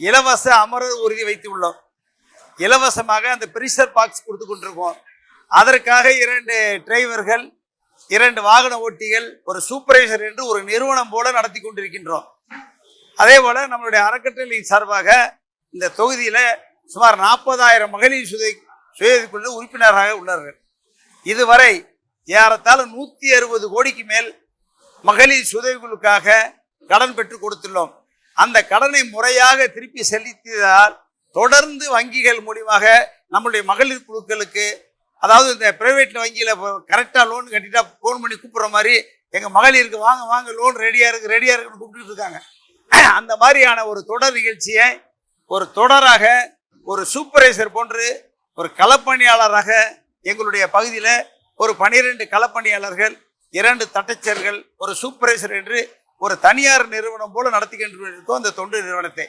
இலவச அமரர் உறுதி வைத்து உள்ளோம் இலவசமாக அந்த பிரிஷர் பாக்ஸ் கொடுத்து கொண்டிருக்கோம். அதற்காக இரண்டு டிரைவர்கள் இரண்டு வாகன ஓட்டிகள் ஒரு சூப்பர்வைசர் என்று ஒரு நிறுவனம் போல நடத்தி கொண்டிருக்கின்றோம். அதே போல நம்மளுடைய அறக்கட்டளை சார்பாக இந்த தொகுதியில் சுமார் நாற்பதாயிரம் மகளிர் சுதை சுயக்குழு உறுப்பினராக உள்ளார்கள். இதுவரை ஏறத்தாழ நூற்றி அறுபது கோடிக்கு மேல் மகளிர் சுதவிக்குழுக்காக கடன் பெற்று கொடுத்துள்ளோம். அந்த கடனை முறையாக திருப்பி செலுத்தியதால் தொடர்ந்து வங்கிகள் மூலியமாக நம்மளுடைய மகளிர் குழுக்களுக்கு அதாவது இந்த பிரைவேட் வங்கியில் கரெக்டாக லோன் கட்டிட்டா ஃபோன் பண்ணி கூப்பிட்ற மாதிரி எங்கள் மகளிருக்கு வாங்க வாங்க லோன் ரெடியாக இருக்கு ரெடியாக இருக்குன்னு கூப்பிட்டு இருக்காங்க. அந்த மாதிரியான ஒரு தொடர் நிகழ்ச்சியை ஒரு தொடராக ஒரு சூப்பர்வைசர் போன்று ஒரு களப்பணியாளராக எங்களுடைய பகுதியில் ஒரு பனிரெண்டு களப்பணியாளர்கள் இரண்டு தட்டச்சர்கள் ஒரு சூப்பர்வைசர் என்று ஒரு தனியார் நிறுவனம் போல நடத்தி அந்த தொண்டு நிறுவனத்தை.